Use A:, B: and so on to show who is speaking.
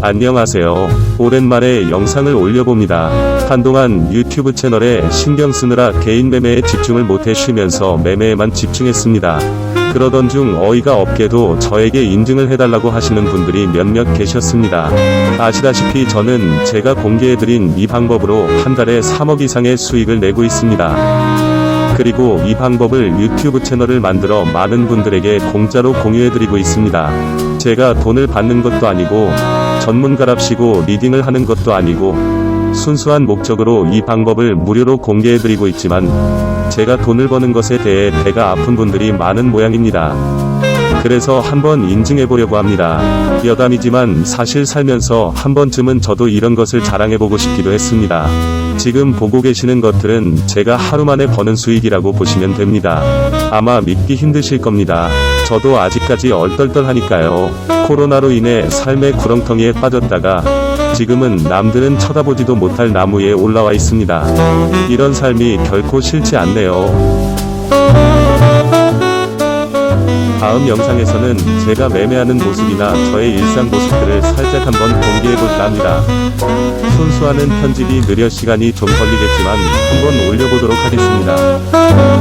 A: 안녕하세요. 오랜만에 영상을 올려봅니다. 한동안 유튜브 채널에 신경 쓰느라 개인 매매에 집중을 못해 쉬면서 매매에만 집중했습니다. 그러던 중 어이가 없게도 저에게 인증을 해달라고 하시는 분들이 몇몇 계셨습니다. 아시다시피 저는 제가 공개해드린 이 방법으로 한 달에 3억 이상의 수익을 내고 있습니다. 그리고 이 방법을 유튜브 채널을 만들어 많은 분들에게 공짜로 공유해드리고 있습니다. 제가 돈을 받는 것도 아니고 전문가랍시고 리딩을 하는 것도 아니고 순수한 목적으로 이 방법을 무료로 공개해드리고 있지만 제가 돈을 버는 것에 대해 배가 아픈 분들이 많은 모양입니다. 그래서 한번 인증해보려고 합니다. 여담이지만 사실 살면서 한 번쯤은 저도 이런 것을 자랑해보고 싶기도 했습니다. 지금 보고 계시는 것들은 제가 하루 만에 버는 수익이라고 보시면 됩니다. 아마 믿기 힘드실 겁니다. 저도 아직까지 얼떨떨하니까요. 코로나로 인해 삶의 구렁텅이에 빠졌다가 지금은 남들은 쳐다보지도 못할 나무에 올라와 있습니다. 이런 삶이 결코 싫지 않네요. 다음 영상에서는 제가 매매하는 모습이나 저의 일상 모습들을 살짝 한번 공개해볼까 합니다. 손수하는 편집이 느려 시간이 좀 걸리겠지만 한번 올려보도록 하겠습니다.